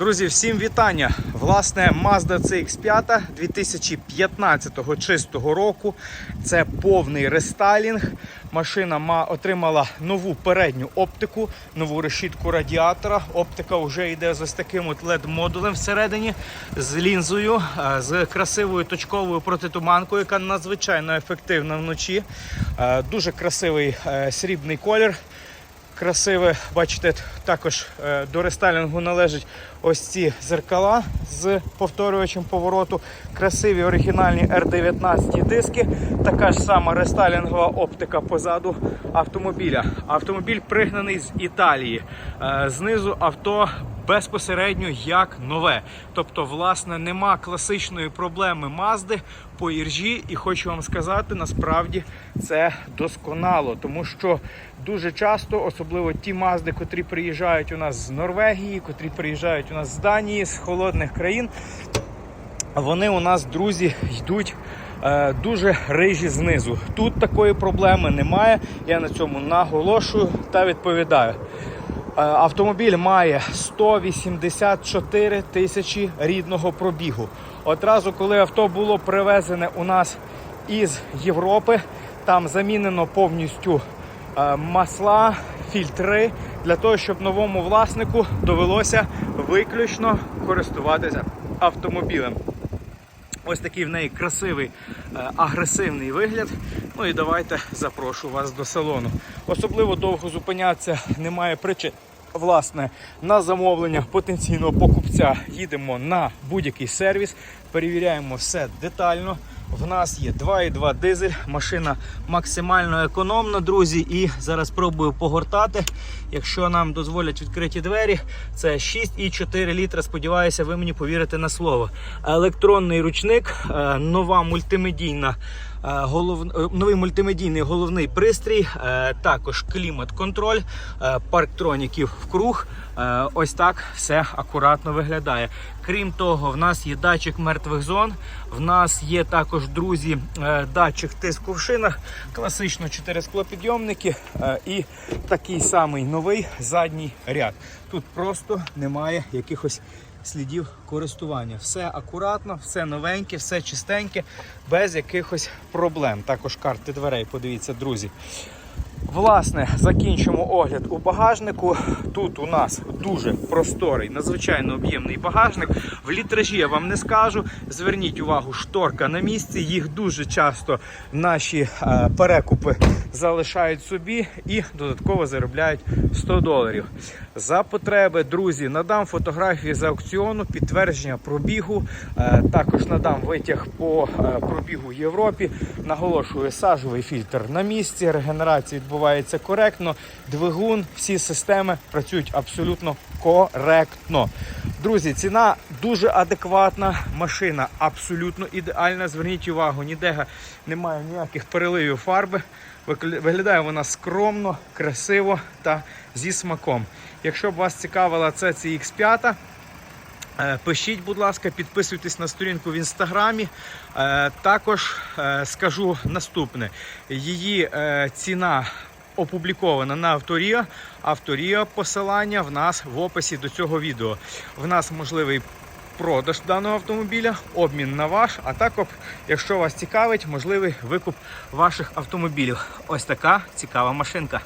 Друзі, всім вітання! Власне, Mazda CX5 2015 чистого року. Це повний рестайлінг. Машина отримала нову передню оптику, нову решітку радіатора. Оптика вже йде з ось таким от LED-модулем всередині, з лінзою, е, з красивою точковою протитуманкою, яка надзвичайно ефективна вночі. Е, Дуже красивий е, срібний колір красиве. Бачите, також е, до рестайлінгу належать ось ці зеркала з повторювачем повороту. Красиві оригінальні R19 диски. Така ж сама рестайлінгова оптика позаду автомобіля. Автомобіль пригнаний з Італії. Е, Знизу авто безпосередньо як нове. Тобто, власне, нема класичної проблеми Мазди по іржі. І хочу вам сказати, насправді це досконало, тому що дуже часто, особливо ті мазди, котрі приїжджають у нас з Норвегії, котрі приїжджають у нас з Данії, з холодних країн, вони у нас, друзі, йдуть. е, Дуже рижі знизу. Тут такої проблеми немає. Я на цьому наголошую та відповідаю. Е, Автомобіль має 184 тисячі рідного пробігу. Одразу, коли авто було привезене у нас із Європи, там замінено повністю е, масла, фільтри для того, щоб новому власнику довелося виключно користуватися автомобілем. Ось такий в неї красивий е, агресивний вигляд. Ну і давайте запрошу вас до салону. Особливо довго зупинятися немає причин. Власне, на замовлення потенційного покупця їдемо на будь-який сервіс, перевіряємо все детально. В нас є 2,2 дизель, машина максимально економна, друзі. І зараз спробую погортати. Якщо нам дозволять відкриті двері, це 6,4 літра. Сподіваюся, ви мені повірите на слово. Електронний ручник, е, нова мультимедійна. Е, Голов... е, Новий мультимедійний головний пристрій, е, також клімат-контроль, парктроніків в круг. Ось так все акуратно виглядає. Крім того, в нас є датчик мертвих зон. В нас є також, друзі, датчик тиску в шинах, класично 4 склопідйомники і такий самий новий задній ряд. Тут просто немає якихось слідів користування. Все акуратно, все новеньке, все чистеньке, без якихось проблем. Також карти дверей, подивіться, друзі. Власне, закінчимо огляд у багажнику. Тут у нас дуже просторий, надзвичайно об'ємний багажник. В літражі я вам не скажу. Зверніть увагу, шторка на місці. Їх дуже часто наші е, перекупи залишають собі і додатково заробляють 100 доларів. За потреби, друзі, надам фотографії з аукціону, підтвердження пробігу. Е, Також надам витяг по е, пробігу в Європі. Наголошую, сажовий фільтр на місці. Регенерація відбувається коректно. Двигун, всі системи працюють абсолютно коректно. Друзі, ціна дуже адекватна. Машина абсолютно ідеальна. Зверніть увагу, ніде немає ніяких переливів фарби. Виглядає вона скромно, красиво та зі смаком. Якщо б вас цікавила це CX5, Е, Пишіть, будь ласка, підписуйтесь на сторінку в інстаграмі. Е, Також е, скажу наступне: її е, ціна опублікована на Авторія. Авторія посилання в нас в описі до цього відео. В нас можливий продаж даного автомобіля, обмін на ваш, а також, якщо вас цікавить, можливий викуп ваших автомобілів. Ось така цікава машинка.